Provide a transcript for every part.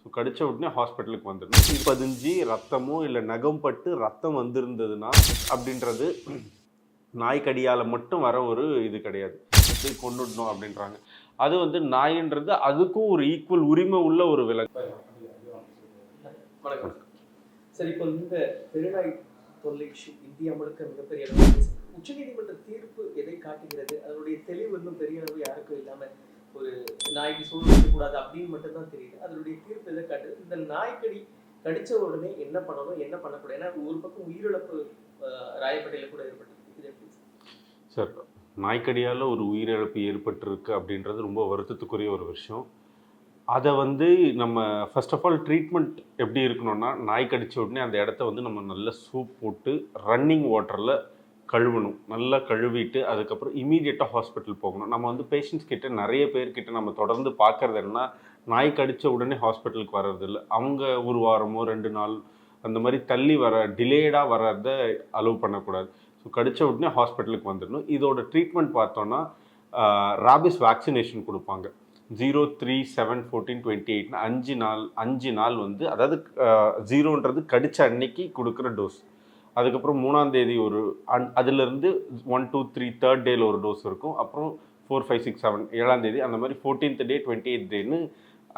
So கடிச்ச உடனே ஹாஸ்பிட்டலுக்கு வந்துடணும். பதிஞ்சு ரத்தமோ இல்லை நகம் பட்டு ரத்தம் வந்திருந்ததுன்னா அப்படின்றது நாய்க்கடியால் மட்டும் வர ஒரு இது கிடையாது. இது கொண்டுடணும் அப்படின்றாங்க. அது வந்து நாயின்றது அதுக்கும் ஒரு ஈக்குவல் உரிமை உள்ள ஒரு விலங்கு. வணக்கம். சரி இப்போ இந்த பெருநாய் தொல்லை இந்தியா முழுக்க மிகப்பெரிய அளவில் உச்சநீதிமன்ற தீர்ப்பு எதை காட்டுகிறது? அதனுடைய தெளிவு இன்னும் பெரிய அளவு யாருக்கும் இல்லாம ஒரு நாய்க்கு சூழ்நிலை கூடாது அப்படின்னு மட்டும்தான் தெரியுது. அதனுடைய தீர்ப்பு எதை காட்டுது? இந்த நாய்க்கடி கடிச்ச உடனே என்ன பண்ணணும்? என்ன பண்ணக்கூடாது? ஏன்னா ஒரு பக்கம் உயிரிழப்பு ஆஹ், ராயப்பேட்டையில கூட ஏற்பட்டிருக்கு. சார் நாய்க்கடியால் ஒரு உயிரிழப்பு ஏற்பட்டிருக்கு அப்படின்றது ரொம்ப வருத்தத்துக்குரிய ஒரு விஷயம். அதை வந்து நம்ம ஃபர்ஸ்ட் ஆஃப் ஆல் ட்ரீட்மெண்ட் எப்படி இருக்கணும்னா நாய் கடிச்ச உடனே அந்த இடத்த வந்து நம்ம நல்ல சூப் போட்டு ரன்னிங் வாட்டரில் கழுவணும். நல்லா கழுவிட்டு அதுக்கப்புறம் இமீடியட்டாக ஹாஸ்பிட்டல் போகணும். நம்ம வந்து பேஷண்ட்ஸ் கிட்ட நிறைய பேர்கிட்ட நம்ம தொடர்ந்து பார்க்கறது என்னன்னா நாய் கடித்த உடனே ஹாஸ்பிட்டலுக்கு வர்றதில்ல. அவங்க ஒரு வாரமோ ரெண்டு நாள் அந்த மாதிரி தள்ளி வர டிலேடாக வர்றத அலோவ் பண்ணக்கூடாது. ஸோ கடித்த உடனே ஹாஸ்பிட்டலுக்கு வந்துடணும். இதோட ட்ரீட்மெண்ட் பார்த்தோன்னா ராபிஸ் வேக்சினேஷன் கொடுப்பாங்க. Zero three seven fourteen twenty எயிட்னு அஞ்சு நாள் அஞ்சு நாள் வந்து அதாவது ஜீரோன்றது கடித்த அன்னைக்கு கொடுக்குற டோஸ் அதுக்கப்புறம் மூணாம் தேதி ஒரு அன் அதுலேருந்து ஒன் டூ த்ரீ தேர்ட் டேயில் ஒரு டோஸ் இருக்கும். அப்புறம் ஃபோர் ஃபைவ் சிக்ஸ் செவன் ஏழாம் தேதி அந்த மாதிரி ஃபோர்டீன்த் டே டுவெண்ட்டி எயிட் டேன்னு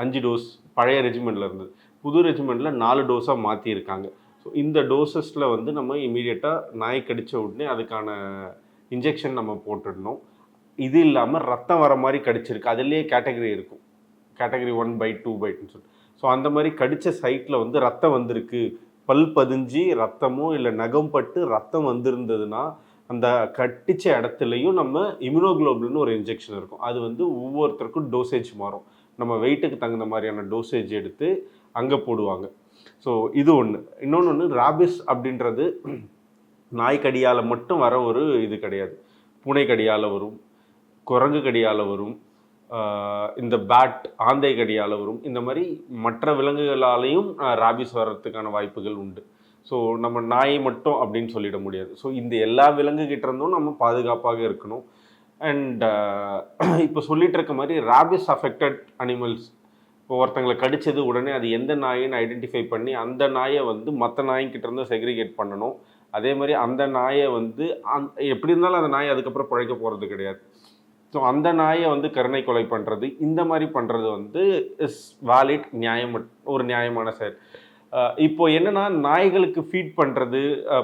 அஞ்சு டோஸ் பழைய ரெஜிமெண்ட்டில் இருந்தது. புது ரெஜிமெண்ட்டில் நாலு டோஸாக மாற்றியிருக்காங்க ஸோ இந்த டோசஸில் வந்து நம்ம இமீடியட்டாக நாய் கடித்த உடனே அதுக்கான இன்ஜெக்ஷன் நம்ம போட்டுடணும். இது இல்லாமல் ரத்தம் வர மாதிரி கடிச்சிருக்கு. அதுலேயே கேட்டகரி இருக்கும். கேட்டகரி ஒன் பை டூ பைட்னு சொல்லிட்டு. ஸோ அந்த மாதிரி கடித்த சைட்டில் வந்து ரத்தம் வந்திருக்கு. பல் பதிஞ்சு ரத்தமோ இல்லை நகம் பட்டு ரத்தம் வந்திருந்ததுன்னா அந்த கட்டிச்ச இடத்துலையும் நம்ம இம்யூனோகுளோபின்னு ஒரு இன்ஜெக்ஷன் இருக்கும். அது வந்து ஒவ்வொருத்தருக்கும் டோசேஜ் மாறும். நம்ம வெயிட்டுக்கு தகுந்த மாதிரியான டோசேஜ் எடுத்து அங்கே போடுவாங்க. ஸோ இது ஒன்று இன்னொன்று ஒன்று ராபிஸ் அப்படின்றது நாய் கடியால் மட்டும் வர ஒரு இது கிடையாது. பூனை கடியால் வரும் குரங்கு கடியால் வரும் இந்த பேட் ஆந்தை கடியால் வரும் இந்த மாதிரி மற்ற விலங்குகளாலேயும் ராபிஸ் வர்றதுக்கான வாய்ப்புகள் உண்டு. ஸோ நம்ம நாய் மட்டும் அப்படின்னு சொல்லிட முடியாது. ஸோ இந்த எல்லா விலங்குகிட்ட இருந்தும் நம்ம பாதுகாப்பாக இருக்கணும். அண்ட் இப்போ சொல்லிட்டு இருக்க மாதிரி ராபிஸ் அஃபெக்டட் அனிமல்ஸ் இப்போ ஒருத்தங்களை கடித்தது உடனே அது எந்த நாயின்னு ஐடென்டிஃபை பண்ணி அந்த நாயை வந்து மற்ற நாய்கிட்ட இருந்து செக்ரிகேட் பண்ணணும். அதே மாதிரி அந்த நாயை வந்து அந் எப்படி இருந்தாலும் அந்த நாய் அதுக்கப்புறம் பிழைக்க போகிறது கிடையாது. ஸோ அந்த நாயை வந்து கருணை கொலை பண்ணுறது இந்த மாதிரி பண்ணுறது வந்து இஸ் வேலிட் நியாயம் ஒரு நியாயமான செயல். இப்போ என்னன்னா நாய்களுக்கு ஃபீட் பண்ணுறது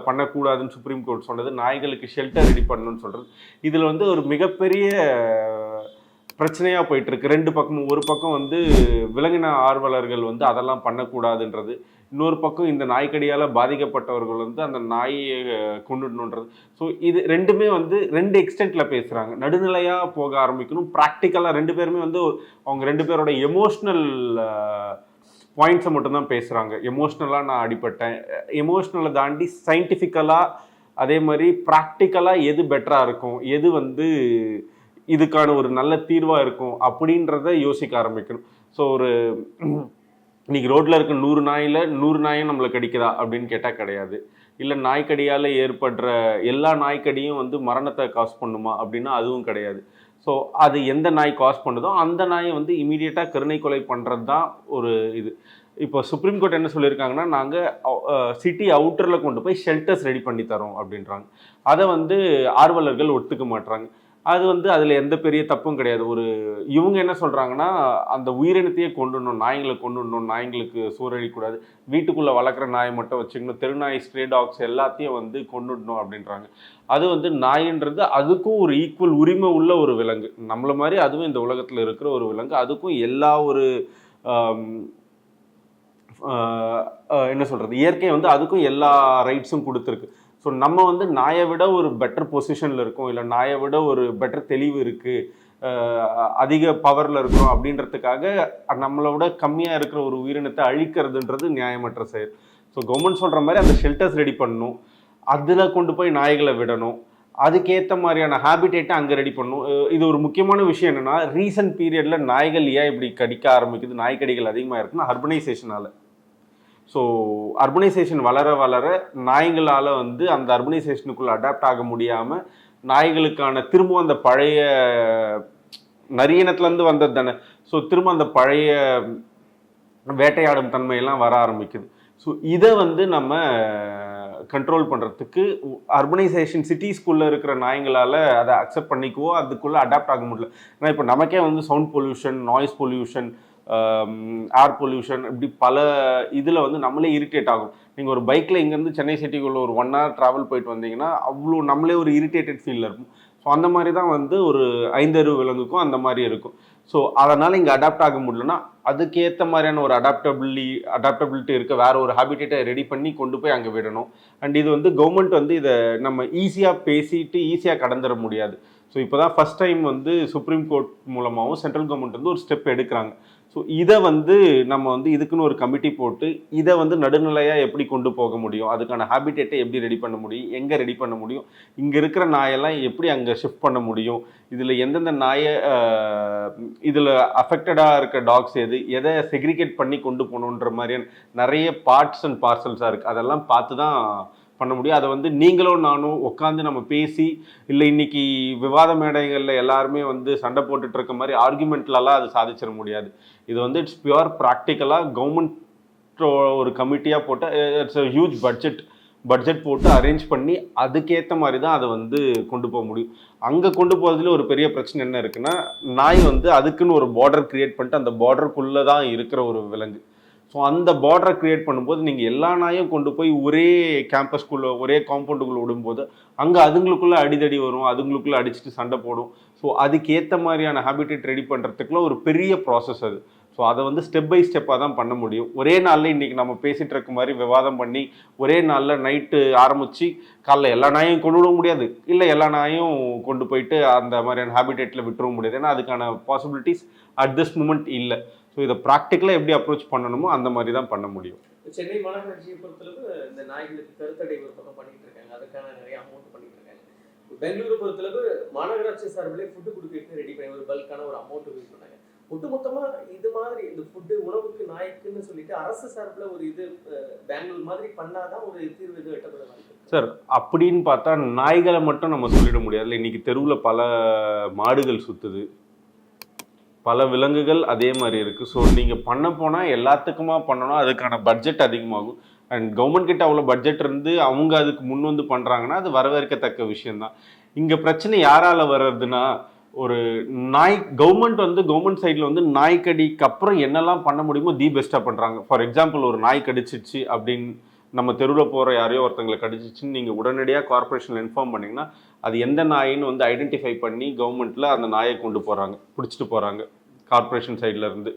பண்ணக்கூடாதுன்னு சுப்ரீம் கோர்ட் சொன்னது நாய்களுக்கு ஷெல்டர் ரெடி பண்ணணும்னு சொல்கிறது இதில் வந்து ஒரு மிகப்பெரிய பிரச்சனையாக போயிட்டுருக்கு ரெண்டு பக்கமும் ஒரு பக்கம் வந்து விலங்கின ஆர்வலர்கள் வந்து அதெல்லாம் பண்ணக்கூடாதுன்றது. இன்னொரு பக்கம் இந்த நாய்க்கடியால் பாதிக்கப்பட்டவர்கள் வந்து அந்த நாயை கொண்டுடணுன்றது ஸோ இது ரெண்டுமே வந்து ரெண்டு எக்ஸ்டென்ட்டில் பேசுகிறாங்க நடுநிலையாக போக ஆரம்பிக்கணும். ப்ராக்டிக்கலாக ரெண்டு பேருமே வந்து அவங்க ரெண்டு பேரோட எமோஷ்னல் பாயிண்ட்ஸை மட்டும்தான் பேசுகிறாங்க எமோஷ்னலாக நான் அடிபட்டேன். எமோஷ்னலை தாண்டி சயின்டிஃபிக்கலாக அதே மாதிரி ப்ராக்டிக்கலாக எது பெட்டராக இருக்கும்? எது வந்து இதுக்கான ஒரு நல்ல தீர்வாக இருக்கும்? அப்படின்றத யோசிக்க ஆரம்பிக்கணும். ஸோ ஒரு இன்றைக்கி ரோட்டில் இருக்க நூறு நாயில் நூறு நாயும் நம்மளை கடிக்குதா அப்படின்னு கேட்டால் கிடையாது. இல்லை நாய்க்கடியால் ஏற்படுற எல்லா நாய்க்கடியும் வந்து மரணத்தை காஸ் பண்ணுமா அப்படின்னா அதுவும் கிடையாது. ஸோ அது எந்த நாய் காஸ் பண்ணுதோ அந்த நாயை வந்து இமீடியட்டாக கருணை கொலை பண்ணுறது தான் ஒரு இது. இப்போ சுப்ரீம் கோர்ட் என்ன சொல்லியிருக்காங்கன்னா நாங்கள் சிட்டி அவுட்டரில் கொண்டு போய் ஷெல்டர்ஸ் ரெடி பண்ணி தரோம் அப்படின்றாங்க. அதை வந்து ஆர்வலர்கள் ஒத்துக்க மாட்றாங்க. அது வந்து அதில் எந்த பெரிய தப்பும் கிடையாது. ஒரு இவங்க என்ன சொல்கிறாங்கன்னா அந்த உயிரினத்தையே கொண்டுடணும் நாய்களை கொண்டுடணும் நாய்ங்களுக்கு சூழலிக்கூடாது வீட்டுக்குள்ளே வளர்க்குற நாயை மட்டும் வச்சுக்கணும் தெருநாய் ஸ்ட்ரே டாக்ஸ் எல்லாத்தையும் வந்து கொண்டுடணும் அப்படின்றாங்க. அது வந்து நாயின்றது அதுக்கும் ஒரு ஈக்குவல் உரிமை உள்ள ஒரு விலங்கு. நம்மளை மாதிரி அதுவும் இந்த உலகத்தில் இருக்கிற ஒரு விலங்கு. அதுக்கும் எல்லா ஒரு என்ன சொல்கிறது இயற்கை வந்து அதுக்கும் எல்லா ரைட்ஸும் கொடுத்துருக்கு. ஸோ நம்ம வந்து நாயை விட ஒரு பெட்டர் பொசிஷனில் இருக்கோம். இல்லை நாயை விட ஒரு பெட்டர் தெளிவு இருக்குது அதிக பவரில் இருக்கிறோம் அப்படின்றதுக்காக நம்மளை விட கம்மியாக இருக்கிற ஒரு உயிரினத்தை அழிக்கிறதுன்றது நியாயமற்ற செயல். ஸோ கவர்மெண்ட் சொல்கிற மாதிரி அந்த ஷெல்டர்ஸ் ரெடி பண்ணணும். அதில் கொண்டு போய் நாய்களை விடணும். அதுக்கேற்ற மாதிரியான ஹேபிடேட்டை அங்கே ரெடி பண்ணும் இது ஒரு முக்கியமான விஷயம் என்னென்னா ரீசன்ட் பீரியடில் நாய்கள் ஏன் இப்படி கடிக்க ஆரம்பிக்குது? நாய்க்கடிகள் அதிகமாக இருக்குன்னா அர்பனைசேஷனால் ஸோ அர்பனைசேஷன் வளர வளர நாய்களால் வந்து அந்த அர்பனைசேஷனுக்குள்ளே அடாப்ட் ஆக முடியாமல் நாய்களுக்கான திரும்பவும் அந்த பழைய நரியனத்துலேருந்து வந்தது தானே. ஸோ திரும்ப அந்த பழைய வேட்டையாடும் தன்மையெல்லாம் வர ஆரம்பிக்குது. ஸோ இதை வந்து நம்ம கண்ட்ரோல் பண்ணுறதுக்கு அர்பனைசேஷன் சிட்டிஸ்குள்ளே இருக்கிற நாய்ங்களால் அதை அக்செப்ட் பண்ணிக்குவோ அதுக்குள்ளே அடாப்ட் ஆக முடியல. ஏன்னா இப்போ நமக்கே வந்து sound pollution noise pollution air pollution இப்படி பல இதில் வந்து நம்மளே இரிட்டேட் ஆகும். நீங்கள் ஒரு பைக்கில் இங்கேருந்து சென்னை சிட்டிக்குள்ளே ஒரு ஒன் ஹவர் ட்ராவல் போயிட்டு வந்தீங்கன்னா அவ்வளோ நம்மளே ஒரு இரிட்டேட்டட் ஃபீலில் இருக்கும். ஸோ அந்த மாதிரி தான் வந்து ஒரு ஐந்தறிவு விலங்குக்கும் அந்த மாதிரி இருக்கும். ஸோ அதனால் இங்கே அடாப்ட் ஆக முடியலன்னா அதுக்கேற்ற மாதிரியான ஒரு அடாப்டபிளி அடாப்டபிலிட்டி இருக்க வேற ஒரு ஹாபிட்டேட்டை ரெடி பண்ணி கொண்டு போய் அங்கே விடணும். அண்ட் இது வந்து கவர்மெண்ட் வந்து இதை நம்ம ஈஸியாக பேசிட்டு ஈஸியாக கடந்துட முடியாது. ஸோ இப்போ தான் ஃபஸ்ட் டைம் வந்து சுப்ரீம் கோர்ட் மூலமாகவும் சென்ட்ரல் கவர்மெண்ட் வந்து ஒரு ஸ்டெப் எடுக்கிறாங்க. ஸோ இதை வந்து நம்ம வந்து இதுக்குன்னு ஒரு கமிட்டி போட்டு இதை வந்து நடுநிலையாக எப்படி கொண்டு போக முடியும்? அதுக்கான ஹாபிட்டேட்டை எப்படி ரெடி பண்ண முடியும்? எங்கே ரெடி பண்ண முடியும்? இங்கே இருக்கிற நாயெல்லாம் எப்படி அங்கே ஷிஃப்ட் பண்ண முடியும்? இதில் எந்தெந்த நாயை இதில் அஃபெக்டடாக இருக்க டாக்ஸ் எது? எதை செக்ரிகேட் பண்ணி கொண்டு போகணுன்ற மாதிரியான நிறைய பார்ட்ஸ் அண்ட் பார்சல்ஸாக இருக்குது அதெல்லாம் பார்த்து தான் பண்ண முடியும். அதை வந்து நீங்களும் நானும் உட்காந்து நம்ம பேசி இல்லை இன்னைக்கு விவாத மேடைகளில் எல்லாருமே வந்து சண்டை போட்டுட்டு இருக்க மாதிரி ஆர்குமெண்ட்லலாம் அது சாதிச்சிட முடியாது. இது வந்து இட்ஸ் பியூர் ப்ராக்டிக்கலாக கவர்மெண்ட் ஒரு கமிட்டியாக போட்டு it's a huge budget budget போட்டு அரேஞ்ச் பண்ணி அதுக்கேற்ற மாதிரி தான் அதை வந்து கொண்டு போக முடியும். அங்கே கொண்டு போகிறதுல ஒரு பெரிய பிரச்சனை என்ன இருக்குன்னா நாய் வந்து அதுக்குன்னு ஒரு பார்டர் கிரியேட் பண்ணிட்டு அந்த பார்டருக்குள்ளே தான் இருக்கிற ஒரு விலங்கு. ஸோ அந்த பார்டரை க்ரியேட் பண்ணும்போது நீங்கள் எல்லா நாயும் கொண்டு போய் ஒரே கேம்பஸ்குள்ளே ஒரே காம்பவுண்டுக்குள்ளே விடும்போது அங்கே அதுங்களுக்குள்ளே அடிதடி வரும் அதுங்களுக்குள்ளே அடிச்சுட்டு சண்டை போடும். ஸோ அதுக்கேற்ற மாதிரியான ஹாபிட்டேட் ரெடி பண்ணுறதுக்குள்ள ஒரு பெரிய ப்ராசஸ் அது. ஸோ அதை வந்து ஸ்டெப் பை ஸ்டெப்பாக தான் பண்ண முடியும். ஒரே நாளில் இன்றைக்கி நம்ம பேசிகிட்டு இருக்க மாதிரி விவாதம் பண்ணி ஒரே நாளில் நைட்டு ஆரம்பித்து காலைல எல்லா நாயும் கொண்டு விட முடியாது. இல்லை எல்லா நாயும் கொண்டு போயிட்டு அந்த மாதிரியான ஹாபிடேட்டில் விட்டுற முடியாது. ஏன்னா அதுக்கான பாசிபிலிட்டிஸ் அட் திஸ் மூமெண்ட் இல்லை. ஸோ இதை ப்ராக்டிக்கலாக எப்படி அப்ரோச் பண்ணணுமோ அந்த மாதிரி தான் பண்ண முடியும். சென்னை மாநகராட்சியை பொறுத்தளவு இந்த நாய்களுக்கு கருத்தடை ஒரு பக்கம் பண்ணிட்டு இருக்காங்க. அதுக்கான நிறைய அமௌண்ட் பண்ணிட்டு இருக்காங்க. பெங்களூரை பொறுத்தளவு மாநகராட்சி சார்பிலே ஃபுட்டு கொடுக்க ரெடி பண்ணி ஒரு பல்கான ஒரு அமௌண்ட் யூஸ் பண்ணாங்க. ஒட்டுமொத்தமா இது மாதிரி இந்த ஃபுட்டு உணவுக்கு நாய்க்குன்னு சொல்லிட்டு அரசு சார்பில் ஒரு இது பெங்களூர் மாதிரி பண்ணாதான் ஒரு தீர்வு இது எட்டப்பட. சார் அப்படின்னு பார்த்தா நாய்களை மட்டும் நம்ம சொல்லிட முடியாதுல்ல இன்னைக்கு தெருவில் பல மாடுகள் சுற்றுது பல விலங்குகள் அதே மாதிரி இருக்குது ஸோ நீங்கள் பண்ண போனால் எல்லாத்துக்குமா பண்ணணும் அதுக்கான பட்ஜெட் அதிகமாகும். அண்ட் கவர்மெண்ட் கிட்ட அவ்வளோ பட்ஜெட் இருந்து அவங்க அதுக்கு முன் வந்து பண்ணுறாங்கன்னா அது வரவேற்கத்தக்க விஷயந்தான் இங்கே பிரச்சனை யாரால் வர்றதுன்னா ஒரு நாய் கவர்மெண்ட் வந்து கவர்மெண்ட் சைடில் வந்து நாய்க்கடிக்கு அப்புறம் என்னெல்லாம் பண்ண முடியுமோ தி பெஸ்ட்டாக பண்ணுறாங்க ஃபார் எக்ஸாம்பிள் ஒரு நாய் கடிச்சிச்சு அப்படின்னு நம்ம தெருவில் போகிற யாரையோ ஒருத்தங்களை கடிச்சிச்சின்னு நீங்கள் உடனடியாக கார்ப்பரேஷனில் இன்ஃபார்ம் பண்ணிங்கன்னா அது எந்த நாயின்னு வந்து ஐடென்டிஃபை பண்ணி கவர்மெண்ட்டில் அந்த நாயை கொண்டு போகிறாங்க பிடிச்சிட்டு போகிறாங்க கார்ப்பரேஷன் சைடில் இருந்து.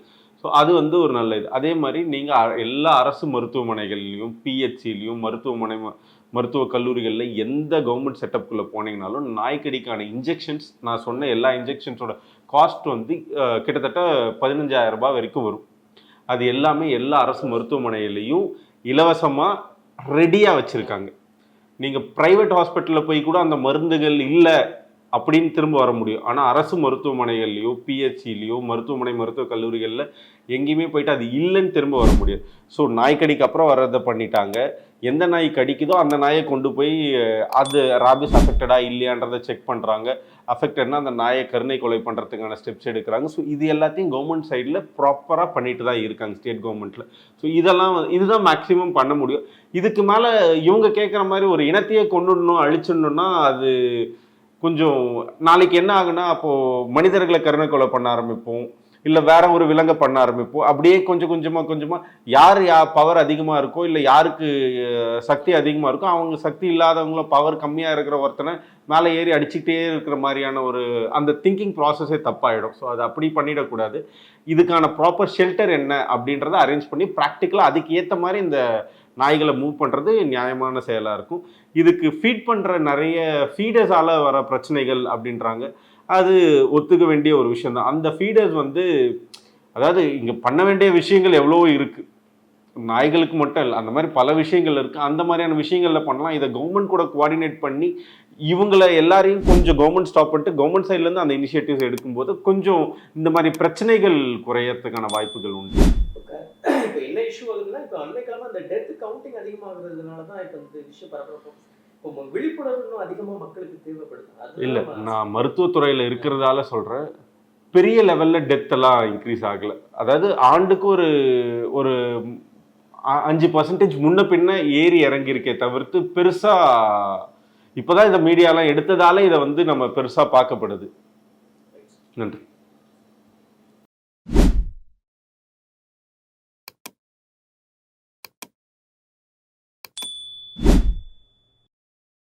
ஸோ அது வந்து ஒரு நல்ல இது. அதே மாதிரி நீங்கள் எல்லா அரசு மருத்துவமனைகள்லையும் பிஹெச்சிலையும் மருத்துவமனை ம- மருத்துவக் கல்லூரிகளில் எந்த கவர்மெண்ட் செட்டப்புக்குள்ளே போனீங்கனாலும் நாய்க்கடிக்கான இன்ஜெக்ஷன்ஸ் நான் சொன்ன எல்லா இன்ஜெக்ஷன்ஸோட காஸ்ட் வந்து கிட்டத்தட்ட 15000 ரூபாய் வரைக்கும் வரும். அது எல்லாமே எல்லா அரசு மருத்துவமனையிலையும் இலவசமாக ரெடியாக வச்சுருக்காங்க. நீங்கள் ப்ரைவேட் ஹாஸ்பிட்டலில் போய் கூட அந்த மருந்துகள் இல்லை அப்படின்னு திரும்ப வர முடியும். ஆனால் அரசு மருத்துவமனைகள்லையோ பிஹெச்சிலையோ மருத்துவமனை மருத்துவக் கல்லூரிகளில் எங்கேயுமே போயிட்டு அது இல்லைன்னு திரும்ப வர முடியாது. ஸோ நாய்க்கடிக்கு அப்புறம் வர்றதை பண்ணிட்டாங்க. எந்த நாய் கடிக்குதோ அந்த நாயை கொண்டு போய் அது ராபிஸ் அஃபெக்டடா இல்லையான்றதை செக் பண்ணுறாங்க அஃபெக்டட்னா அந்த நாயை கருணை கொலை பண்ணுறதுக்கான ஸ்டெப்ஸ் எடுக்கிறாங்க. ஸோ இது எல்லாத்தையும் கவர்மெண்ட் சைடில் ப்ராப்பராக பண்ணிட்டு தான் இருக்காங்க ஸ்டேட் கவர்மெண்ட்டில் ஸோ இதெல்லாம் இதுதான் மேக்ஸிமம் பண்ண முடியும். இதுக்கு மேலே இவங்க கேட்குற மாதிரி ஒரு இனத்தையே கொண்டுடணும் அழிச்சிடணும்னா அது கொஞ்சம் நாளைக்கு என்ன ஆகுனா அப்போது மனிதர்களை கருணை கொலை பண்ண ஆரம்பிப்போம். இல்லை வேற ஒரு விலங்கை பண்ண ஆரம்பிப்போம். அப்படியே கொஞ்சம் கொஞ்சமாக கொஞ்சமாக யார் யா பவர் அதிகமாக இருக்கோ இல்லை யாருக்கு சக்தி அதிகமாக இருக்கோ அவங்க சக்தி இல்லாதவங்கள பவர் கம்மியாக இருக்கிற ஒருத்தனை மேலே ஏறி அடிச்சுக்கிட்டே இருக்கிற மாதிரியான ஒரு அந்த திங்கிங் ப்ராசஸே தப்பாயிடும். ஸோ அது அப்படி பண்ணிடக்கூடாது. இதுக்கான ப்ராப்பர் ஷெல்டர் என்ன அப்படின்றத அரேஞ்ச் பண்ணி ப்ராக்டிக்கலாக அதுக்கு ஏற்ற மாதிரி இந்த நாய்களை மூவ் பண்ணுறது நியாயமான செயலாக இருக்கும். இதுக்கு ஃபீட் பண்ணுற நிறைய ஃபீடர்ஸால் வர பிரச்சனைகள் அப்படின்றாங்க. அது ஒத்துக்க வேண்டிய ஒரு விஷயம் தான் அந்த ஃபீடர்ஸ் வந்து அதாவது இங்கே பண்ண வேண்டிய விஷயங்கள் எவ்வளோ இருக்குது நாய்களுக்கு மட்டும் இல்லை அந்த மாதிரி பல விஷயங்கள் இருக்குது அந்த மாதிரியான விஷயங்களில் பண்ணலாம். இதை கவர்மெண்ட் கூட கோஆர்டினேட் பண்ணி இவங்கள எல்லாரையும் கொஞ்சம் கவர்மெண்ட் ஸ்டாப் பண்ணிட்டு கவர்மெண்ட் சைட்லேருந்து அந்த இனிஷியேட்டிவ்ஸ் எடுக்கும்போது கொஞ்சம் இந்த மாதிரி பிரச்சனைகள் குறையறதுக்கான வாய்ப்புகள் உண்டு. இப்போ என்ன இஷ்யூ ஆகுதுன்னா இப்போ அன்னைக்கிழமை அந்த டெத் கவுண்டிங் அதிகமாகிறதுனால தான் இப்போ இந்த இஷ்யூ பரபரப்பு. இப்போ இல்லை நான் மருத்துவத்துறையில் இருக்கிறதால சொல்கிறேன் பெரிய லெவலில் டெத் எல்லாம் இன்க்ரீஸ் ஆகலை. அதாவது ஆண்டுக்கு ஒரு ஒரு அஞ்சு பர்சன்டேஜ் முன்ன பின்ன ஏறி இறங்கியிருக்கே தவிர்த்து பெருசாக இப்போதான் இந்த மீடியாலாம் எடுத்ததால இதை வந்து நம்ம பெருசாக பார்க்கப்படுது. நன்றி.